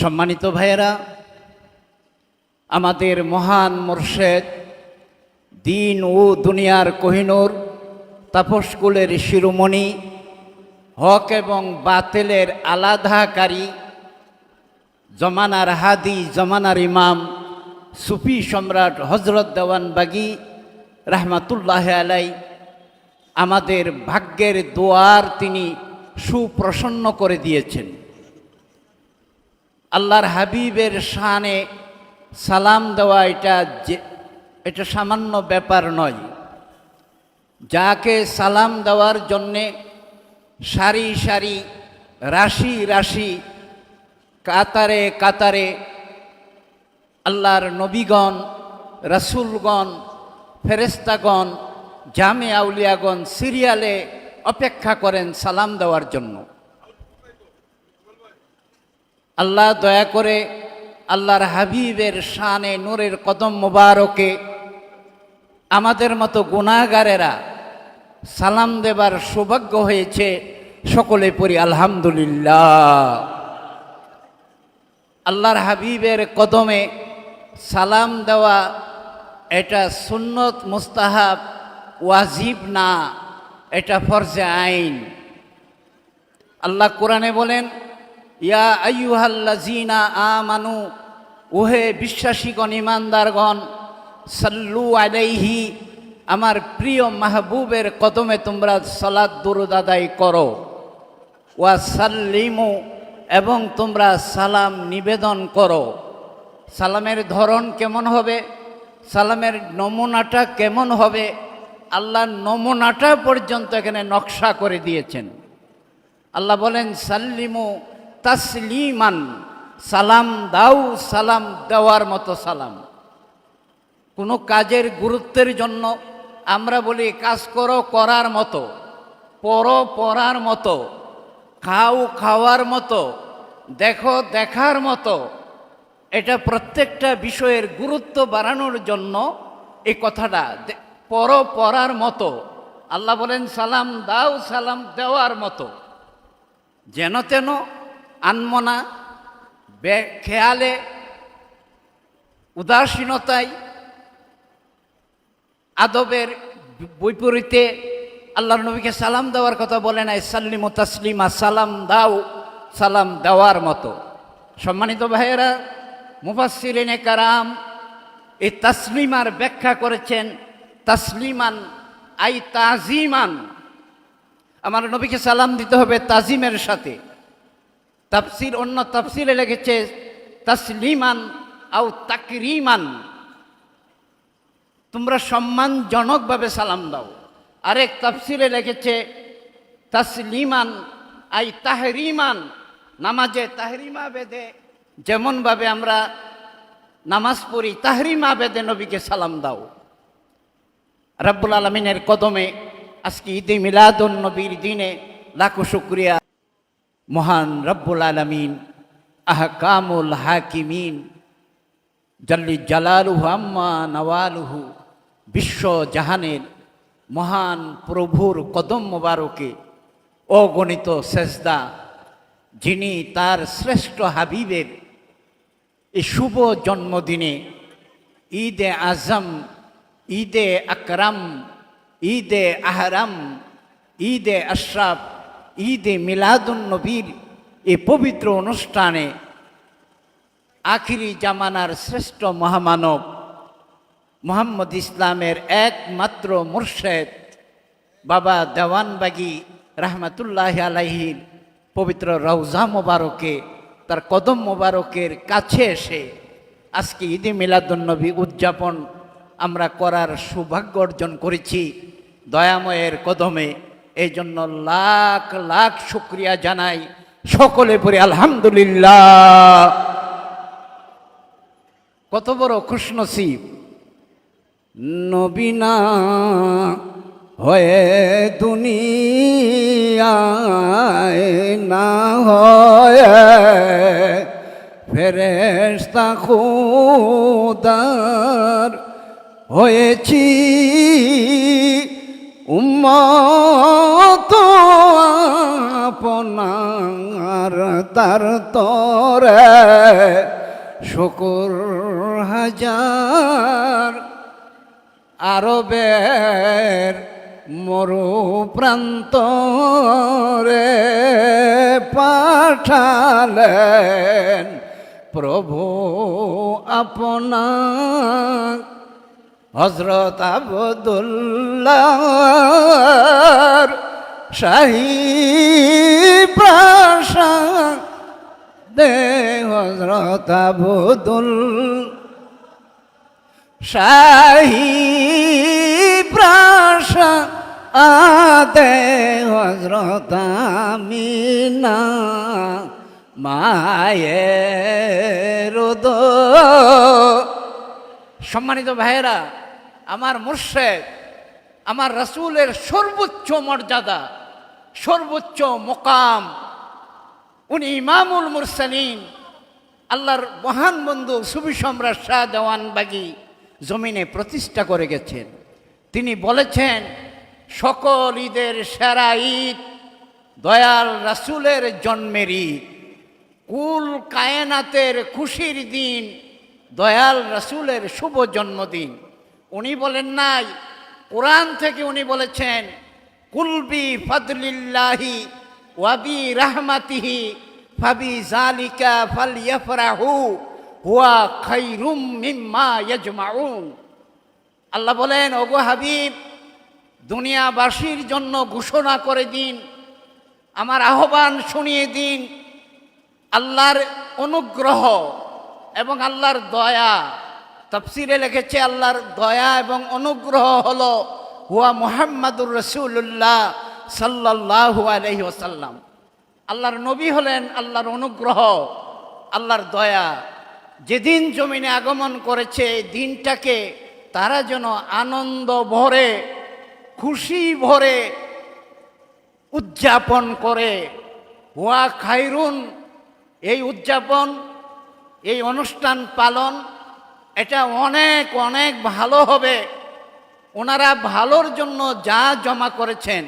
সম্মানিত ভাইয়েরা, আমাদের মহান মোর্শেদ, দিন ও দুনিয়ার কোহিনুর, তাপসকুলের শিরোমণি, হক এবং বাতেলের আলাদাকারী জমানার হাদি, জমানার ইমাম, সুফি সম্রাট হজরত দেওয়ান বাগি রাহমাতুল্লাহ আলাই আমাদের ভাগ্যের দোয়ার তিনি সুপ্রসন্ন করে দিয়েছেন। আল্লাহর হাবিবের শানে সালাম দেওয়া এটা যে, এটা সামান্য ব্যাপার নয়। যাকে সালাম দেওয়ার জন্যে সারি সারি, রাশি রাশি, কাতারে কাতারে আল্লাহর নবীগণ, রাসুলগণ ফেরেস্তাগণ জামে আউলিয়াগণ, সিরিয়ালে অপেক্ষা করেন সালাম দেওয়ার জন্য। আল্লাহ দয়া করে আল্লাহর হাবিবের শানে নূরের কদম মোবারকে আমাদের মতো গুণাগারেরা সালাম দেবার সৌভাগ্য হয়েছে সকলে পড়ি আলহামদুলিল্লাহ। আল্লাহর হাবিবের কদমে সালাম দেওয়া এটা সুন্নত, মুস্তাহাব, ওয়াজিব না, এটা ফরজে আইন। আল্লাহ কোরআনে বলেন ইয়া আইয়ুহাল্লাজিনা আমানু, ওহে বিশ্বাসীগণ ইমানদারগণ সাল্লু আলাইহি, আমার প্রিয় মাহবুবের কদমে তোমরা সালাদ দুরুদ আদায় করো। ওয়া সাল্লিমু, এবং তোমরা সালাম নিবেদন করো। সালামের ধরন কেমন হবে? সালামের নমুনাটা কেমন হবে? আল্লাহ নমুনাটা পর্যন্ত এখানে নকশা করে দিয়েছেন। আল্লাহ বলেন, সাল্লিমু তাসলিমান, সালাম দাও, সালাম দেওয়ার মতো সালাম। কোনো কাজের গুরুত্বের জন্য আমরা বলি, কাজ করো করার মতো, পড়ো পড়ার মতো, খাও খাওয়ার মতো, দেখো দেখার মতো। এটা প্রত্যেকটা বিষয়ের গুরুত্ব বাড়ানোর জন্য এই কথাটা পর পড়ো পড়ার মতো। আল্লাহ বলেন, সালাম দাও, সালাম দেওয়ার মতো। যেন তেন আনমনা খেয়ালে, উদাসীনতায়, আদবের বৈপরীতে আল্লাহর নবীকে সালাম দেওয়ার কথা বলে নাই সাল্লিম তাসলিমা সালাম দাও, সালাম দেওয়ার মতো। সম্মানিত ভাইয়েরা মুফাসিরিনে কারাম এই তাসলিমার ব্যাখ্যা করেছেন, তাসলিমান আই তাজিমান। আমার নবীকে সালাম দিতে হবে তাজিমের সাথে। তাফসির অন্য তাফসিরে লেগেছে তাসলিমান আও তাকরিমান। তোমরা সম্মানজনকভাবে সালাম দাও। আরেক তাফসিরে লিখেছে, তাসলিমান আই তাহরিমান। নামাজে তাহরিমা বেদে যেমনভাবে আমরা নামাজ পড়ি, তাহরিমা বেদে নবীকে সালাম দাও। রাব্বুল আলমিনের কদমে আজকে ঈদে মিলাদুন নবীর দিনে লাখো শুক্রিয়া মহান রব্বুল আলমিন, আহকামুল হাকিমিন, জল্লি জালালুহু আম্মা নওয়ালুহু, বিশ্ব জাহানের মহান প্রভুর কদম মোবারকে অগণিত সেজদা, যিনি তার শ্রেষ্ঠ হাবিবের এই শুভ জন্মদিনে ঈদে আজম, ঈদে আকরাম, ঈদে আহরাম, ঈদে আশরাফ ঈদে মিলাদুন নবীর এই পবিত্র অনুষ্ঠানে আখিরি জামানার শ্রেষ্ঠ মহামানব মোহাম্মদ ইসলামের একমাত্র মুর্শেদ বাবা দেওয়ানবাগি রহমতুল্লাহ আলাইহির পবিত্র রওজা মোবারকে, তার কদম মোবারকের কাছে এসে আজকে ঈদে মিলাদুন্নবী উদযাপন আমরা করার সৌভাগ্য অর্জন করেছি। দয়াময়ের কদমে এই জন্য লাখ লাখ শুক্রিয়া জানাই সকলে পরে আলহামদুলিল্লাহ। কত বড় খুশনসিব। নবীনা হয়ে দুনিয়ায় না হয় ফেরেস্তা খুদার হয়েছি। উম্মত তার তরে শুকুর হাজার আরবের মরু প্রান্তরে পাঠালেন প্রভু আপনার। হজরত আবদুল্লাহ শাহী প্রাসাদ দে হজরত আবদুল শাহী প্রাসাদ আদে হজরত মায়ের উদর সম্মানিত ভাইয়েরা, আমার মুর্শেদ, আমার রসুলের সর্বোচ্চ মর্যাদা, সর্বোচ্চ মোকাম উনি ইমামুল মুরসালিন, আল্লাহর মহান বন্ধু সুবি সম্রাট শাহ দেওয়ান বাগি জমিনে প্রতিষ্ঠা করে গেছেন। তিনি বলেছেন, সকল ঈদের সেরা ঈদ দয়াল রাসুলের জন্মের ঈদ। কুল কায়নাতের খুশির দিন দয়াল রাসুলের শুভ জন্মদিন। উনি বলেন নাই। কোরআন থেকে উনি বলেছেন কুলবি ফদলিল্লাহি ওয়াবি রাহমাতিহি ফাবি জালিকা ফালিয়াফরাহু হুয়া খাইরুম মিম্মা ইয়াজমাউন। আল্লাহ বলেন, ওগো হাবিব, দুনিয়াবাসীর জন্য ঘোষণা করে দিন, আমার আহ্বান শুনিয়ে দিন, আল্লাহর অনুগ্রহ এবং আল্লাহর দয়া। তফসিরে লিখেছে, আল্লাহর দয়া এবং অনুগ্রহ হলো হুয়া মুহাম্মাদুর রসুল্লাহ সাল্লাহু আলহি ওসাল্লাম আল্লাহর নবী হলেন আল্লাহর অনুগ্রহ, আল্লাহর দয়া। যেদিন জমিনে আগমন করেছে এই দিনটাকে তারা যেন আনন্দ ভরে, খুশি ভরে উদযাপন করে। হুয়া খাইরুন, এই উদযাপন, এই অনুষ্ঠান পালন, এটা অনেক অনেক ভালো হবে। ওনারা ভালোর জন্য যা জমা করেছেন।